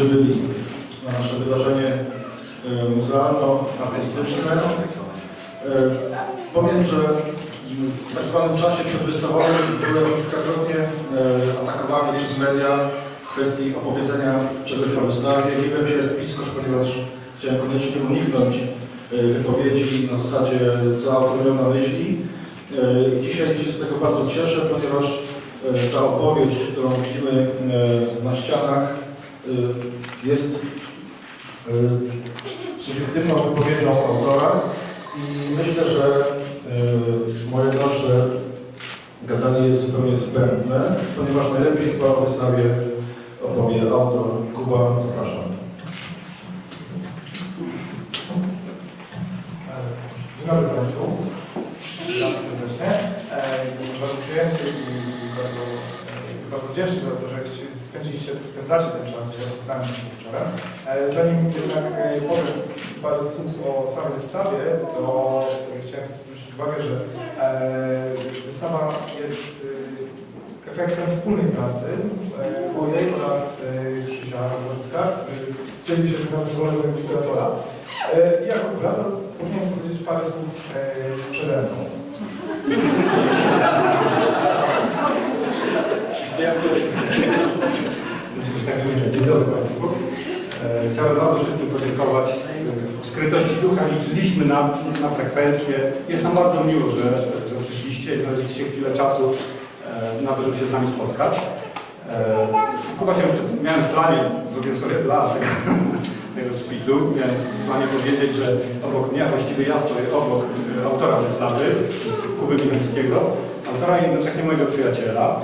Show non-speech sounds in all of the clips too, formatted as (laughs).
przybyli na nasze wydarzenie e, muzealno-artystyczne. E, Powiem, że w tak zwanym czasie przedwystawowym byłem kilkakrotnie e, atakowany przez media w kwestii opowiedzenia czegoś o wystawie. Nie byłem się pisarz, ponieważ chciałem koniecznie uniknąć wypowiedzi na zasadzie co autor na myśli. Dzisiaj się z tego bardzo cieszę, ponieważ ta opowieść, którą widzimy na ścianach jest e, subiektywną wypowiedzią autora i myślę, że e, moje dalsze gadanie jest zupełnie zbędne, ponieważ najlepiej chyba o wystawie opowie autor Kuba. Zapraszam. Dzień dobry Państwu. Witam serdecznie. E, bardzo przyjęty i bardzo, e, bardzo wdzięczny za to, że chci- spędziliście, spędzacie ten czas z nami wieczorem. E, Zanim jednak e, powiem parę słów o samej wystawie, to e, chciałem zwrócić uwagę, że wystawa jest efektem wspólnej pracy mojej oraz Krzysia który dzielił się z nas rolą kuratora. Jako kurator powinienem powiedzieć parę słów przede mną. Dzień dobry Państwu. E, Chciałem bardzo wszystkim podziękować. W skrytości ducha liczyliśmy na, na frekwencję. Jest nam bardzo miło, że, że przyszliście i znaleźliście chwilę czasu e, na to, żeby się z nami spotkać. E, Kuba się już miałem w planie, zrobiłem sobie plan tego, (laughs) speechu. Miałem w planie powiedzieć, że obok mnie, a właściwie ja stoję obok e, autora wystawy, Kuby Milańskiego, autora i jednocześnie mojego przyjaciela.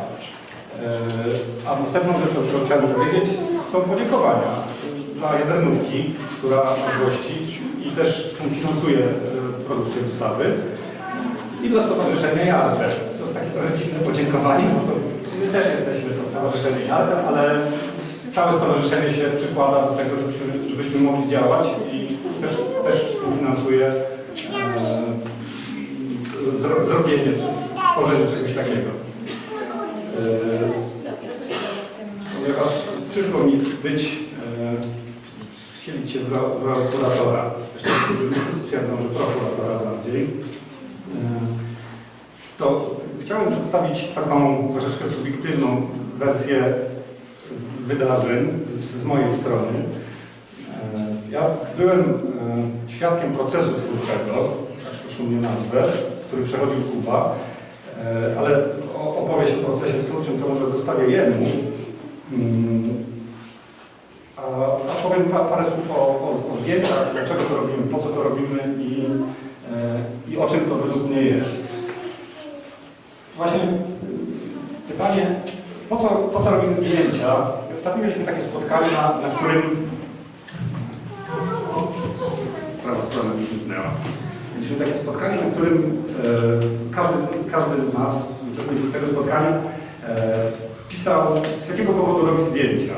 E, A następną rzeczą, którą chciałbym powiedzieć, są podziękowania dla Jadernówki, która nas i też współfinansuje e, produkcję wystawy. I dla Stowarzyszenia Jarter. To jest takie trochę dziwne podziękowanie, bo to my też jesteśmy to Stowarzyszenie Jarter, ale całe stowarzyszenie się przykłada do tego, żebyśmy, żebyśmy mogli działać i też, też współfinansuje e, zro, zrobienie, stworzenie czegoś takiego. E, ponieważ przyszło mi być, się w w kuratora. Zresztą niektórzy twierdzą, że prokuratora bardziej. To chciałem przedstawić taką troszeczkę subiektywną wersję wydarzeń z, mojej strony. Ja byłem świadkiem procesu twórczego, tak to szumnie nazwę, który przechodził Kuba, E, ale opowieść o procesie twórczym to może zostawię jemu. Powiem pa, parę słów o, o, o zdjęciach, dlaczego to robimy, po co to robimy i, e, i o czym to według mnie jest. Właśnie y, pytanie, po co, po co robimy zdjęcia? Ostatnio mieliśmy takie spotkanie, na, na którym prawa strona mi zniknęła. Mieliśmy takie spotkanie, na którym e, każdy, każdy z nas, uczestników tego spotkania, e, pisał, z jakiego powodu robi zdjęcia.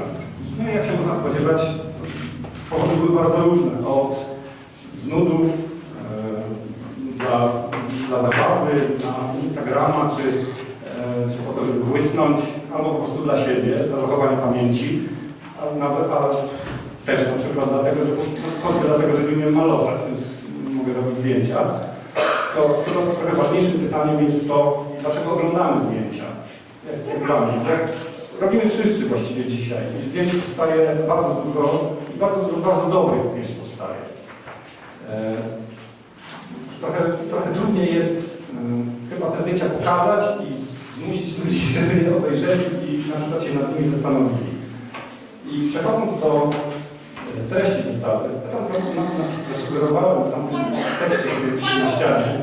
No i jak się można spodziewać, powody były bardzo różne. Od z nudów, e, dla, dla zabawy, na Instagrama, czy, e, czy po to, żeby błysnąć, albo po prostu dla siebie, dla zachowania pamięci, a nawet a też na przykład dlatego, że choćby dlatego, że umiem malować, więc mogę robić zdjęcia. To, to trochę ważniejszym pytaniem jest to, dlaczego oglądamy zdjęcia. Jak, jak dla mnie. Jak robimy wszyscy właściwie dzisiaj. Zdjęć powstaje bardzo dużo bardzo dużo bardzo dobrych zdjęć powstaje. E, trochę, trochę trudniej jest e, chyba te zdjęcia pokazać i zmusić ludzi, (laughs) żeby je obejrzeli i na przykład się nad nimi zastanowili. I przechodząc do e, treści wystawy, ja tam zasugerowałem tam w tekście, który wisi na ścianie,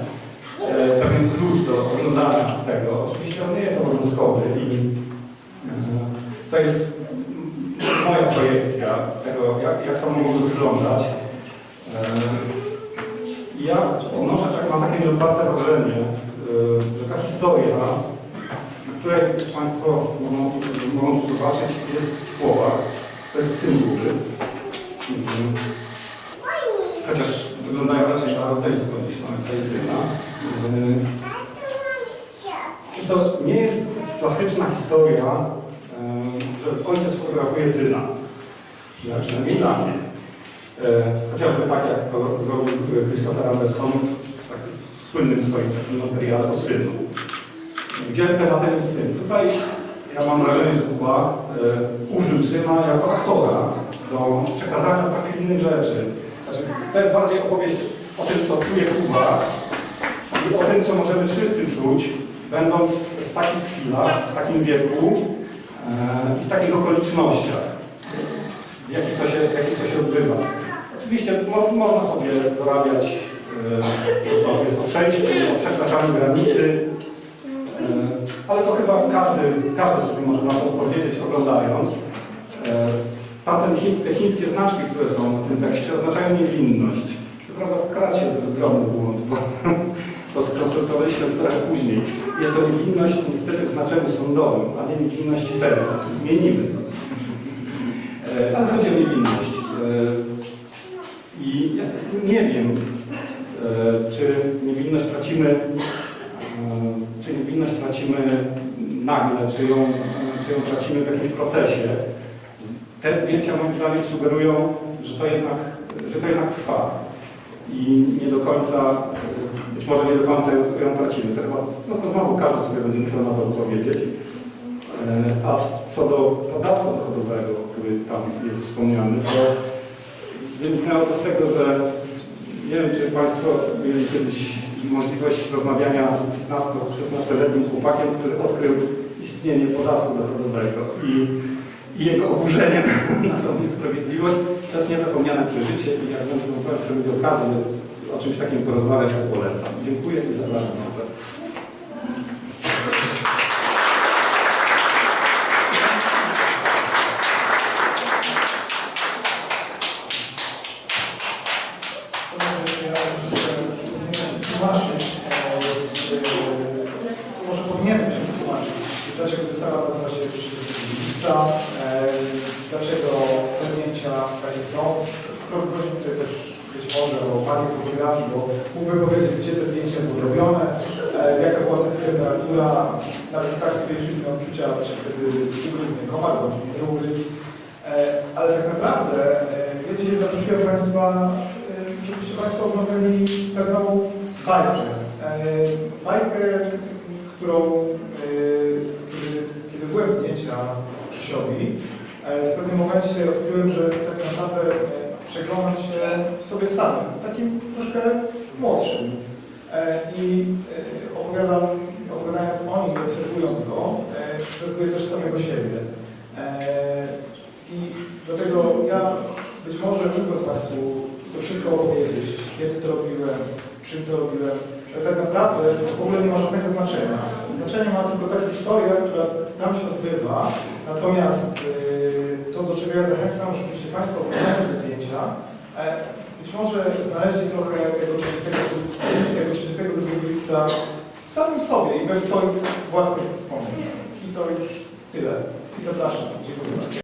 pewien klucz do oglądania tego. Oczywiście on nie jest obowiązkowy i to jest moja projekcja tego, jak, jak to mogłoby wyglądać. E, Ja odnoszę, tak, mam takie nieodparte wrażenie, e, że ta historia, której Państwo mogą, mogą zobaczyć, jest w słowach. To jest syn Budy. Mhm. Chociaż wyglądają raczej na rodzeństwo niż na ojca syna. Yy, I to nie jest klasyczna historia, fotografuje syna. Ja przynajmniej dla mnie. E, chociażby tak jak to zrobił Christopher Anderson w słynnym swoim materiale o synu. Gdzie tematem jest syn? Tutaj ja mam wrażenie, że Kuba e, użył syna jako aktora do przekazania trochę innych rzeczy. Znaczy, to jest bardziej opowieść o tym, co czuje Kuba i o tym, co możemy wszyscy czuć, będąc w takich chwilach, w takim wieku e, i w takich okolicznościach, w jakich to się, to się odbywa. Oczywiście mo, można sobie dorabiać, e, że to jest o przejściu, o przekraczaniu granicy, E, Ale to chyba każdy, każdy sobie może na to odpowiedzieć oglądając. E, Tamten, te chińskie znaczki, które są w tym tekście oznaczają niewinność. Co prawda w kracie to jest drobny błąd, bo to skonsultowaliśmy trochę później. Jest to niewinność niestety w znaczeniu sądowym, a nie niewinność serca. Zmienimy to. E, Ale chodzi o niewinność. E, I nie wiem, e, czy niewinność tracimy czy niewinność tracimy nagle, czy ją, czy ją tracimy w jakimś procesie. Te zdjęcia moim zdaniem sugerują, że to jednak, że to jednak trwa i nie do końca, być może nie do końca ją, tracimy. To chyba, no to znowu każdy sobie będzie musiał na to odpowiedzieć. E, A co do podatku dochodowego, który tam jest wspomniany, to wyniknęło to z tego, że nie wiem, czy Państwo mieli kiedyś możliwość rozmawiania z 15-16-letnim chłopakiem, który odkrył istnienie podatku dochodowego i, i jego oburzenie (laughs) na tą niesprawiedliwość. To jest niezapomniane przeżycie i jak będą Państwo mieli okazję o czymś takim porozmawiać, to polecam. Dziękuję i zapraszam może powinienem się tłumaczyć, dlaczego wystawa nazywa się 30 lipca, e, dlaczego te zdjęcia takie są. Chodzi tutaj też być może o panię fotografii, bo mógłbym powiedzieć, gdzie te zdjęcia były robione, e, jaka była ta temperatura, nawet tak sobie jeśli miałem uczucia, czy wtedy ugryzł mnie komar, bądź mnie nie ugryzł. E, Ale tak naprawdę e, ja dzisiaj zaprosiłem Państwa, e, żebyście Państwo oglądali pewną bajkę. E, Bajkę, którą, kiedy, byłem zdjęcia Krzysiowi, w pewnym momencie odkryłem, że tak naprawdę przeglądam się w sobie samym, takim troszkę młodszym. E, I e, opowiadam, opowiadając o nim obserwując go, e, obserwuję też samego siebie. I dlatego ja być może mógłbym Państwu to wszystko opowiedzieć, kiedy to robiłem, czym to robiłem, że tak naprawdę w ogóle nie ma żadnego znaczenia. Znaczenie ma tylko ta historia, która tam się odbywa, natomiast to, do czego ja zachęcam, żebyście Państwo oglądali te zdjęcia, e, być może znaleźli trochę tego 32, tego 32 lipca w samym sobie i we swoich własnych wspomnieniach. I to już tyle. I zapraszam. Dziękuję bardzo.